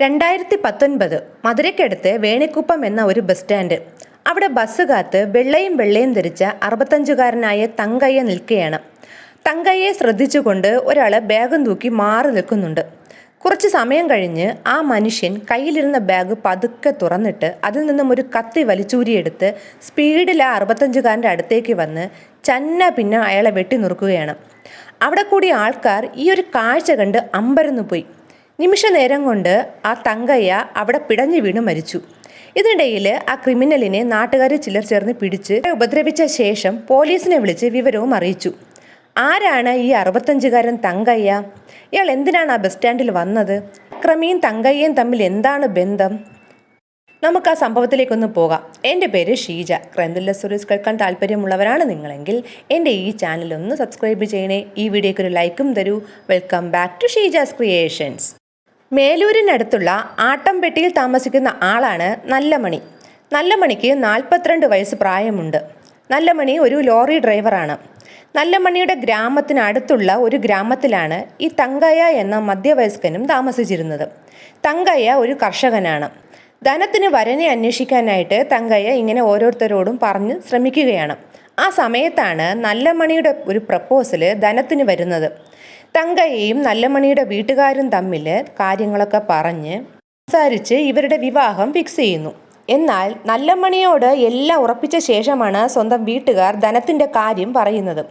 രണ്ടായിരത്തി പത്തൊൻപത് മധുരയ്ക്കടുത്ത് വേണിക്കുപ്പം എന്ന ഒരു ബസ് സ്റ്റാൻഡ്. അവിടെ ബസ് കാത്ത് വെള്ളയും വെള്ളയും ധരിച്ച അറുപത്തഞ്ചുകാരനായ തങ്കയ്യ നിൽക്കുകയാണ്. തങ്കയ്യെ ശ്രദ്ധിച്ചുകൊണ്ട് ഒരാൾ ബാഗും തൂക്കി മാറി നിൽക്കുന്നുണ്ട്. കുറച്ച് സമയം കഴിഞ്ഞ് ആ മനുഷ്യൻ കയ്യിലിരുന്ന ബാഗ് പതുക്കെ തുറന്നിട്ട് അതിൽ നിന്നും ഒരു കത്തി വലിച്ചൂരിയെടുത്ത് സ്പീഡിൽ ആ അറുപത്തഞ്ചുകാരന്റെ അടുത്തേക്ക് വന്ന് ചന്ന പിന്നെ അയാളെ വെട്ടി നുറുക്കുകയാണ്. അവിടെ കൂടി ആൾക്കാർ ഈ ഒരു കാഴ്ച കണ്ട് അമ്പരന്നു പോയി നിമിഷ നേരം കൊണ്ട് ആ തങ്കയ്യ അവിടെ പിടഞ്ഞു വീണ് മരിച്ചു. ഇതിനിടയിൽ ആ ക്രിമിനലിനെ നാട്ടുകാരെ ചിലർ ചേർന്ന് പിടിച്ച് ഉപദ്രവിച്ച ശേഷം പോലീസിനെ വിളിച്ച് വിവരവും അറിയിച്ചു. ആരാണ് ഈ അറുപത്തഞ്ചുകാരൻ തങ്കയ്യ? ഇയാൾ എന്തിനാണ് ആ ബസ് സ്റ്റാൻഡിൽ വന്നത്? അക്രമിയും തങ്കയ്യയും തമ്മിൽ എന്താണ് ബന്ധം? നമുക്ക് ആ സംഭവത്തിലേക്കൊന്ന് പോകാം. എന്റെ പേര് ഷീജ. ക്രൈംതില്ല സ്റ്റോറീസ് കേൾക്കാൻ താല്പര്യമുള്ളവരാണ് നിങ്ങളെങ്കിൽ എന്റെ ഈ ചാനൽ ഒന്ന് സബ്സ്ക്രൈബ് ചെയ്യണേ. ഈ വീഡിയോയ്ക്ക് ഒരു ലൈക്കും തരൂ. Welcome back to Sheeja's creations. മേലൂരിനടുത്തുള്ള ആട്ടംപെട്ടിയിൽ താമസിക്കുന്ന ആളാണ് നല്ലമണി. നല്ലമണിക്ക് നാൽപ്പത്തിരണ്ട് വയസ്സ് പ്രായമുണ്ട്. നല്ലമണി ഒരു ലോറി ഡ്രൈവറാണ്. നല്ലമണിയുടെ ഗ്രാമത്തിനടുത്തുള്ള ഒരു ഗ്രാമത്തിലാണ് ഈ തങ്കയ്യ എന്ന മധ്യവയസ്കനും താമസിച്ചിരുന്നത്. തങ്കയ്യ ഒരു കർഷകനാണ്. ധനത്തിന് വരനെ അന്വേഷിക്കാനായിട്ട് തങ്കയ്യ ഇങ്ങനെ ഓരോരുത്തരോടും പറഞ്ഞ് ശ്രമിക്കുകയാണ്. ആ സമയത്താണ് നല്ലമണിയുടെ ഒരു പ്രപ്പോസൽ ധനത്തിന് വരുന്നത്. തങ്കയെയും നല്ലമണിയുടെ വീട്ടുകാരും തമ്മിൽ കാര്യങ്ങളൊക്കെ പറഞ്ഞ് സംസാരിച്ച് ഇവരുടെ വിവാഹം ഫിക്സ് ചെയ്യുന്നു. എന്നാൽ നല്ലമണിയോട് എല്ലാം ഉറപ്പിച്ച ശേഷമാണ് സ്വന്തം വീട്ടുകാർ ധനത്തിന്റെ കാര്യം പറയുന്നത്.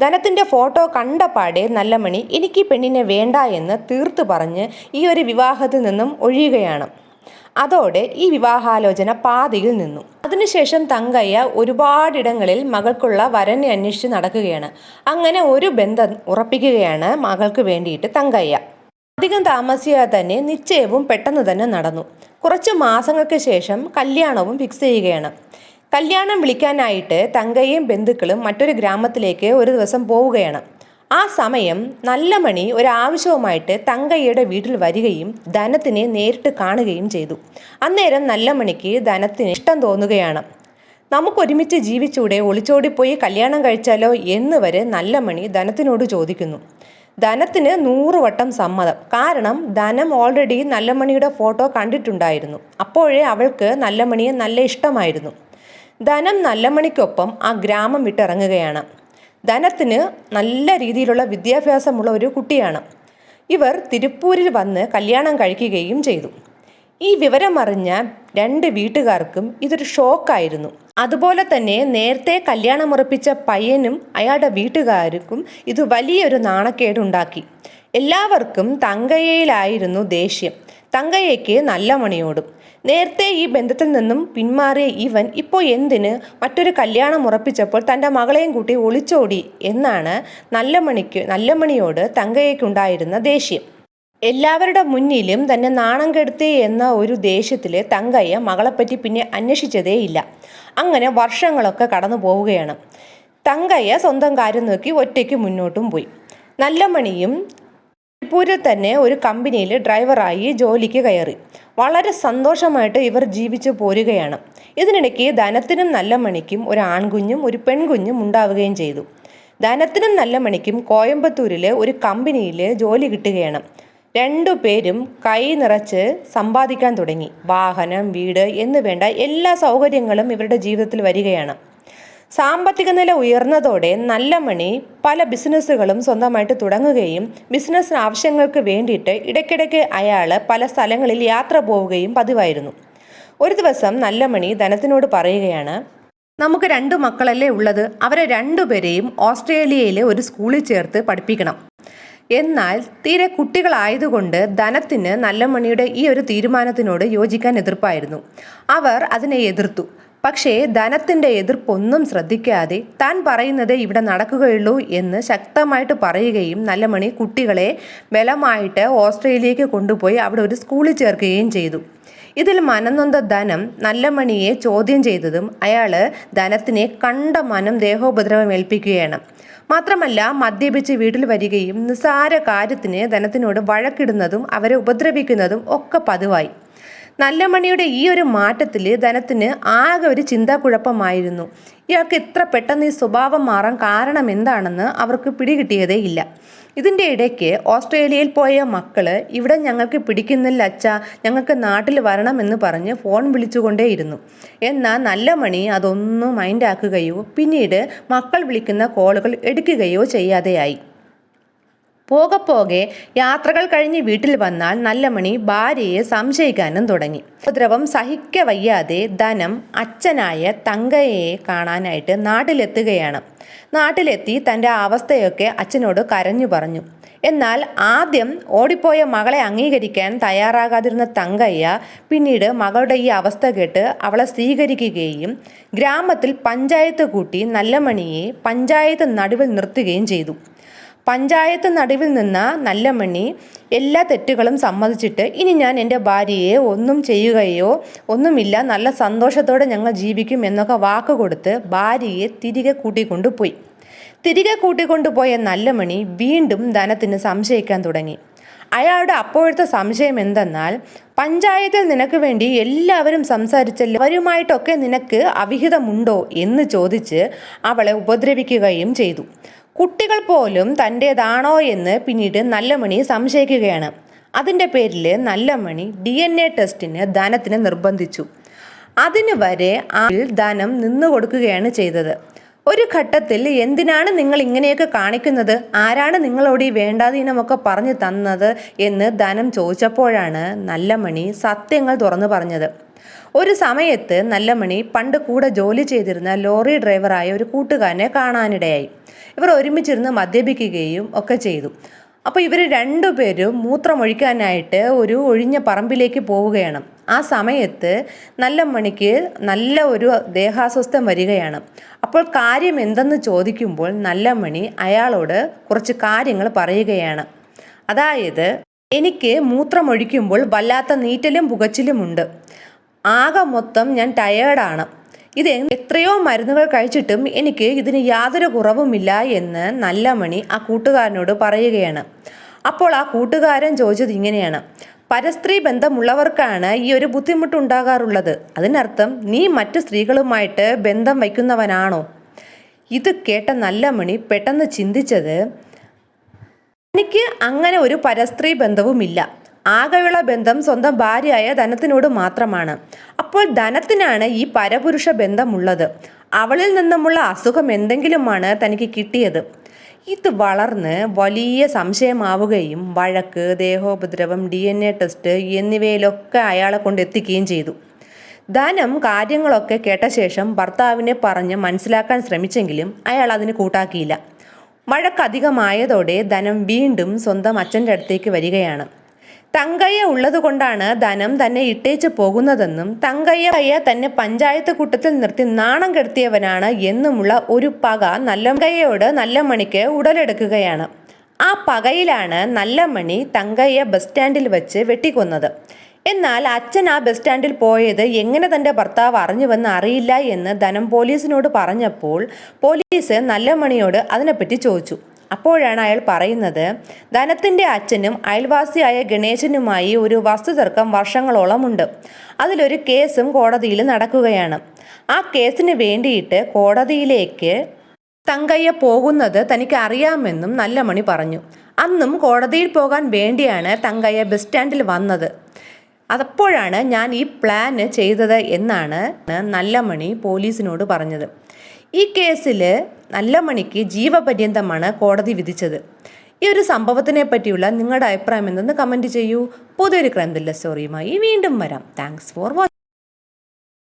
ധനത്തിന്റെ ഫോട്ടോ കണ്ടപാടെ നല്ലമണി എനിക്ക് പെണ്ണിനെ വേണ്ട എന്ന് തീർത്തു പറഞ്ഞ് ഈ ഒരു വിവാഹത്തിൽ നിന്നും ഒഴിയുകയാണ്. അതോടെ ഈ വിവാഹാലോചന പാതിയിൽ നിന്നു. അതിനുശേഷം തങ്കയ്യ ഒരുപാടിടങ്ങളിൽ മകൾക്കുള്ള വരനെ അന്വേഷിച്ച് നടക്കുകയാണ്. അങ്ങനെ ഒരു ബന്ധം ഉറപ്പിക്കുകയാണ് മകൾക്ക് വേണ്ടിയിട്ട് തങ്കയ്യ. അധികം താമസിയാതെ തന്നെ നിശ്ചയവും പെട്ടെന്ന് തന്നെ നടന്നു. കുറച്ച് മാസങ്ങൾക്ക് ശേഷം കല്യാണവും ഫിക്സ് ചെയ്യുകയാണ്. കല്യാണം വിളിക്കാനായിട്ട് തങ്കയും ബന്ധുക്കളും മറ്റൊരു ഗ്രാമത്തിലേക്ക് ഒരു ദിവസം പോവുകയാണ്. ആ സമയം നല്ലമണി ഒരാവശ്യവുമായിട്ട് തങ്കയ്യയുടെ വീട്ടിൽ വരികയും ധനത്തിനെ നേരിട്ട് കാണുകയും ചെയ്തു. അന്നേരം നല്ലമണിക്ക് ധനത്തിന് ഇഷ്ടം തോന്നുകയാണ്. നമുക്കൊരുമിച്ച് ജീവിച്ചൂടെ ഒളിച്ചോടിപ്പോയി കല്യാണം കഴിച്ചാലോ? എന്ന് വരെ നല്ലമണി ധനത്തിനോട് ചോദിക്കുന്നു. ധനത്തിന് നൂറ് വട്ടം സമ്മതം. കാരണം ധനം ഓൾറെഡി നല്ലമണിയുടെ ഫോട്ടോ കണ്ടിട്ടുണ്ടായിരുന്നു. അപ്പോഴേ അവൾക്ക് നല്ലമണിയെ നല്ല ഇഷ്ടമായിരുന്നു. ധനം നല്ലമണിക്കൊപ്പം ആ ഗ്രാമം വിട്ടിറങ്ങുകയാണ്. ധനത്തിന് നല്ല രീതിയിലുള്ള വിദ്യാഭ്യാസമുള്ള ഒരു കുട്ടിയാണ്. ഇവർ തിരുപ്പൂരിൽ വന്ന് കല്യാണം കഴിക്കുകയും ചെയ്തു. ഈ വിവരമറിഞ്ഞ രണ്ട് വീട്ടുകാർക്കും ഇതൊരു ഷോക്കായിരുന്നു. അതുപോലെ തന്നെ നേരത്തെ കല്യാണം കല്യാണമുറപ്പിച്ച പയ്യനും അയാളുടെ വീട്ടുകാർക്കും ഇത് വലിയൊരു നാണക്കേടുണ്ടാക്കി. എല്ലാവർക്കും തങ്കയ്യയിലായിരുന്നു ദേഷ്യം. തങ്കയ്യയ്ക്ക് നല്ല മണിയോടും നേരത്തെ ഈ ബന്ധത്തിൽ നിന്നും പിന്മാറിയ ഇവൻ ഇപ്പോൾ എന്തിന് മറ്റൊരു കല്യാണം ഉറപ്പിച്ചപ്പോൾ തന്റെ മകളെയും കൂട്ടി ഒളിച്ചോടി എന്നാണ് നല്ലമണിക്ക് നല്ലമണിയോട് തങ്കയ്ക്കുണ്ടായിരുന്ന ദേഷ്യം. എല്ലാവരുടെ മുന്നിലും തന്നെ നാണം കെടുത്തി എന്ന ഒരു ദേഷ്യത്തിൽ തങ്കയ്യ മകളെപ്പറ്റി പിന്നെ അന്വേഷിച്ചതേയില്ല അങ്ങനെ വർഷങ്ങളൊക്കെ കടന്നു പോവുകയാണ്. തങ്കയ്യ സ്വന്തം കാര്യം നോക്കി ഒറ്റയ്ക്ക് മുന്നോട്ടും പോയി. നല്ലമണിയും തിരുപ്പൂരിൽ തന്നെ ഒരു കമ്പനിയിൽ ഡ്രൈവറായി ജോലിക്ക് കയറി. വളരെ സന്തോഷമായിട്ട് ഇവർ ജീവിച്ചു പോരുകയാണ്. ഇതിനിടയ്ക്ക് ധനത്തിനും നല്ല മണിക്കും ഒരു ആൺകുഞ്ഞും ഒരു പെൺകുഞ്ഞും ഉണ്ടാവുകയും ചെയ്തു. ധനത്തിനും നല്ല മണിക്കും കോയമ്പത്തൂരിലെ ഒരു കമ്പനിയിൽ ജോലി കിട്ടുകയാണ്. രണ്ടു പേരും കൈ നിറച്ച് സമ്പാദിക്കാൻ തുടങ്ങി. വാഹനം വീട് എന്ന് വേണ്ട എല്ലാ സൗകര്യങ്ങളും ഇവരുടെ ജീവിതത്തിൽ വരികയാണ്. സാമ്പത്തിക നില ഉയർന്നതോടെ നല്ലമണി പല ബിസിനസ്സുകളും സ്വന്തമായിട്ട് തുടങ്ങുകയും ബിസിനസ് ആവശ്യങ്ങൾക്ക് വേണ്ടിയിട്ട് ഇടയ്ക്കിടയ്ക്ക് അയാൾ പല സ്ഥലങ്ങളിൽ യാത്ര പോവുകയും പതിവായിരുന്നു. ഒരു ദിവസം നല്ലമണി ധനത്തിനോട് പറയുകയാണ് നമുക്ക് രണ്ട് മക്കളല്ലേ ഉള്ളത് അവരെ രണ്ടുപേരെയും ഓസ്ട്രേലിയയിലെ ഒരു സ്കൂളിൽ ചേർത്ത് പഠിപ്പിക്കണം. എന്നാൽ തീരെ കുട്ടികളായതുകൊണ്ട് ധനത്തിന് നല്ലമണിയുടെ ഈ ഒരു തീരുമാനത്തിനോട് യോജിക്കാൻ എതിർപ്പായിരുന്നു. അവർ അതിനെ എതിർത്തു. പക്ഷേ ധനത്തിന്റെ എതിർപ്പൊന്നും ശ്രദ്ധിക്കാതെ താൻ പറയുന്നത് ഇവിടെ നടക്കുകയുള്ളൂ എന്ന് ശക്തമായിട്ട് പറയുകയും നല്ലമണി കുട്ടികളെ ബലമായിട്ട് ഓസ്ട്രേലിയക്ക് കൊണ്ടുപോയി അവിടെ ഒരു സ്കൂളിൽ ചേർക്കുകയും ചെയ്തു. ഇതിൽ മനനൊന്ത ധനം നല്ലമണിയെ ചോദ്യം ചെയ്തതും അയാൾ ധനത്തിനെ കണ്ട മനം ദേഹോപദ്രവം ഏൽപ്പിക്കുകയാണ്. മാത്രമല്ല മദ്യപിച്ച് വീട്ടിൽ വരികയും നിസ്സാര കാര്യത്തിന് ധനത്തിനോട് വഴക്കിടുന്നതും അവരെ ഉപദ്രവിക്കുന്നതും ഒക്കെ പതിവായി. നല്ലമണിയുടെ ഈ ഒരു മാറ്റത്തിൽ ധനത്തിന് ആകെ ഒരു ചിന്താക്കുഴപ്പമായിരുന്നു. ഇയാൾക്ക് ഇത്ര പെട്ടെന്ന് ഈ സ്വഭാവം മാറാൻ കാരണം എന്താണെന്ന് അവർക്ക് പിടികിട്ടിയതേ ഇല്ല. ഇതിന്റെ ഇടയ്ക്ക് ഓസ്ട്രേലിയയിൽ പോയ മക്കൾ ഇവിടെ ഞങ്ങൾക്ക് പിടിക്കുന്നില്ല അച്ഛ ഞങ്ങൾക്ക് നാട്ടിൽ വരണമെന്ന് പറഞ്ഞ് ഫോൺ വിളിച്ചുകൊണ്ടേയിരുന്നു. എന്നാൽ നല്ല മണി അതൊന്നും മൈൻഡാക്കുകയോ പിന്നീട് മക്കൾ വിളിക്കുന്ന കോളുകൾ എടുക്കുകയോ ചെയ്യാതെയായി. പോകെ പോകെ യാത്രകൾ കഴിഞ്ഞ് വീട്ടിൽ വന്നാൽ നല്ലമണി ഭാര്യയെ സംശയിക്കാനും തുടങ്ങി. ഉപദ്രവം സഹിക്ക വയ്യാതെ ധനം അച്ഛനായ തങ്കയെ കാണാനായിട്ട് നാട്ടിലെത്തുകയാണ്. നാട്ടിലെത്തി തന്റെ അവസ്ഥയൊക്കെ അച്ഛനോട് കരഞ്ഞു പറഞ്ഞു. എന്നാൽ ആദ്യം ഓടിപ്പോയ മകളെ അംഗീകരിക്കാൻ തയ്യാറാകാതിരുന്ന തങ്കയ്യ പിന്നീട് മകളുടെ ഈ അവസ്ഥ കേട്ട് അവളെ സ്വീകരിക്കുകയും ഗ്രാമത്തിൽ പഞ്ചായത്ത് കൂട്ടി നല്ലമണിയെ പഞ്ചായത്ത് നടുവിൽ നിർത്തുകയും ചെയ്തു. പഞ്ചായത്ത് നടുവിൽ നിന്ന നല്ലമണി എല്ലാ തെറ്റുകളും സമ്മതിച്ചിട്ട് ഇനി ഞാൻ എന്റെ ഭാര്യയെ ഒന്നും ചെയ്യുകയോ ഒന്നുമില്ല നല്ല സന്തോഷത്തോടെ ഞങ്ങൾ ജീവിക്കും എന്നൊക്കെ വാക്ക് കൊടുത്ത് ഭാര്യയെ തിരികെ കൂട്ടിക്കൊണ്ടുപോയി. തിരികെ കൂട്ടിക്കൊണ്ടുപോയ നല്ലമണി വീണ്ടും ധനത്തിന് സംശയിക്കാൻ തുടങ്ങി. അയാളുടെ അപ്പോഴത്തെ സംശയം എന്തെന്നാൽ പഞ്ചായത്തിൽ നിനക്ക് വേണ്ടി എല്ലാവരും സംസാരിച്ചല്ലോ അവരുമായിട്ടൊക്കെ നിനക്ക് അവിഹിതമുണ്ടോ എന്ന് ചോദിച്ച് അവളെ ഉപദ്രവിക്കുകയും ചെയ്തു. കുട്ടികൾ പോലും തന്റേതാണോ എന്ന് പിന്നീട് നല്ലമണി സംശയിക്കുകയാണ്. അതിന്റെ പേരിൽ നല്ലമണി ഡി എൻ എ ടെസ്റ്റിന് ധനത്തിന് നിർബന്ധിച്ചു. അതിനു വരെ ആ ധനം നിന്നു കൊടുക്കുകയാണ് ചെയ്തത്. ഒരു ഘട്ടത്തിൽ എന്തിനാണ് നിങ്ങൾ ഇങ്ങനെയൊക്കെ കാണിക്കുന്നത്? ആരാണ് നിങ്ങളോട് ഈ വേണ്ടാതീനമൊക്കെ പറഞ്ഞു തന്നത് എന്ന് ധനം ചോദിച്ചപ്പോഴാണ് നല്ലമണി സത്യങ്ങൾ തുറന്നു പറഞ്ഞത്. ഒരു സമയത്ത് നല്ലമണി പണ്ട് കൂടെ ജോലി ചെയ്തിരുന്ന ലോറി ഡ്രൈവറായ ഒരു കൂട്ടുകാരനെ കാണാനിടയായി. ഇവർ ഒരുമിച്ചിരുന്ന് മദ്യപിക്കുകയും ഒക്കെ ചെയ്തു. അപ്പോൾ ഇവർ രണ്ടുപേരും മൂത്രമൊഴിക്കാനായിട്ട് ഒരു ഒഴിഞ്ഞ പറമ്പിലേക്ക് പോവുകയാണ്. ആ സമയത്ത് നല്ല മണിക്ക് നല്ല ഒരു ദേഹാസ്വസ്ഥം വരികയാണ്. അപ്പോൾ കാര്യം എന്തെന്ന് ചോദിക്കുമ്പോൾ നല്ല മണി അയാളോട് കുറച്ച് കാര്യങ്ങൾ പറയുകയാണ്. അതായത് എനിക്ക് മൂത്രമൊഴിക്കുമ്പോൾ വല്ലാത്ത നീറ്റലും പുകച്ചിലുമുണ്ട് ആകെ മൊത്തം ഞാൻ ടയേർഡാണ് ഇത് എത്രയോ മരുന്നുകൾ കഴിച്ചിട്ടും എനിക്ക് ഇതിന് യാതൊരു കുറവുമില്ല എന്ന് നല്ലമണി ആ കൂട്ടുകാരനോട് പറയുകയാണ്. അപ്പോൾ ആ കൂട്ടുകാരൻ ചോദിച്ചത് ഇങ്ങനെയാണ്. പരസ്ത്രീ ബന്ധമുള്ളവർക്കാണ് ഈ ഒരു ബുദ്ധിമുട്ടുണ്ടാകാറുള്ളത്. അതിനർത്ഥം നീ മറ്റു സ്ത്രീകളുമായിട്ട് ബന്ധം വയ്ക്കുന്നവനാണോ? ഇത് കേട്ട നല്ലമണി പെട്ടെന്ന് ചിന്തിച്ചത് എനിക്ക് അങ്ങനെ ഒരു പരസ്ത്രീ ബന്ധവുമില്ല ആകെയുള്ള ബന്ധം സ്വന്തം ഭാര്യയായ ധനത്തിനോട് മാത്രമാണ്. അപ്പോൾ ധനത്തിനാണ് ഈ പരപുരുഷ ബന്ധമുള്ളത് അവളിൽ നിന്നുമുള്ള അസുഖം എന്തെങ്കിലുമാണ് തനിക്ക് കിട്ടിയത്? ഇത് വളർന്ന് വലിയ സംശയമാവുകയും വഴക്ക് ദേഹോപദ്രവം ഡി എൻ എ ടെസ്റ്റ് എന്നിവയിലൊക്കെ അയാളെ കൊണ്ട് എത്തിക്കുകയും ചെയ്തു. ധനം കാര്യങ്ങളൊക്കെ കേട്ട ശേഷം ഭർത്താവിനെ പറഞ്ഞ് മനസ്സിലാക്കാൻ ശ്രമിച്ചെങ്കിലും അയാൾ അതിന് കൂട്ടാക്കിയില്ല. വഴക്കധികമായതോടെ ധനം വീണ്ടും സ്വന്തം അച്ഛന്റെ അടുത്തേക്ക് വരികയാണ്. തങ്കയ്യ ഉള്ളതുകൊണ്ടാണ് ധനം തന്നെ ഇട്ടേച്ച് പോകുന്നതെന്നും തങ്കയ്യ തന്നെ പഞ്ചായത്ത് കൂട്ടത്തിൽ നിർത്തി നാണം കെടുത്തിയവനാണ് എന്നുമുള്ള ഒരു പക നല്ലങ്കയ്യോട് നല്ലമണിക്ക് ഉടലെടുക്കുകയാണ്. ആ പകയിലാണ് നല്ലമണി തങ്കയ്യ ബസ് സ്റ്റാൻഡിൽ വെച്ച് വെട്ടിക്കൊന്നത്. എന്നാൽ അച്ഛൻ ആ ബസ് സ്റ്റാൻഡിൽ പോയത് എങ്ങനെ തന്റെ ഭർത്താവ് അറിഞ്ഞുവെന്ന് അറിയില്ല എന്ന് ധനം പോലീസിനോട് പറഞ്ഞപ്പോൾ പോലീസ് നല്ലമണിയോട് അതിനെപ്പറ്റി ചോദിച്ചു. അപ്പോഴാണ് അയാൾ പറയുന്നത് ധനത്തിന്റെ അച്ഛനും അയൽവാസിയായ ഗണേശനുമായി ഒരു വസ്തുതർക്കം വർഷങ്ങളോളമുണ്ട് അതിലൊരു കേസും കോടതിയിൽ നടക്കുകയാണ്. ആ കേസിന് വേണ്ടിയിട്ട് കോടതിയിലേക്ക് തങ്കയ്യ പോകുന്നത് തനിക്ക് അറിയാമെന്നും നല്ലമണി പറഞ്ഞു. അന്നും കോടതിയിൽ പോകാൻ വേണ്ടിയാണ് തങ്കയ്യ ബസ് സ്റ്റാൻഡിൽ വന്നത്. അതപ്പോഴാണ് ഞാൻ ഈ പ്ലാന് ചെയ്തത് എന്നാണ് നല്ലമണി പോലീസിനോട് പറഞ്ഞത്. ഈ കേസിൽ നല്ല മണിക്ക് ജീവപര്യന്തമാണ് കോടതി വിധിച്ചത്. ഈ ഒരു സംഭവത്തിനെ പറ്റിയുള്ള നിങ്ങളുടെ അഭിപ്രായം എന്തെന്ന് കമന്റ് ചെയ്യൂ. പുതിയൊരു ക്രൈം സ്റ്റോറിയുമായി വീണ്ടും വരാം. Thanks for watching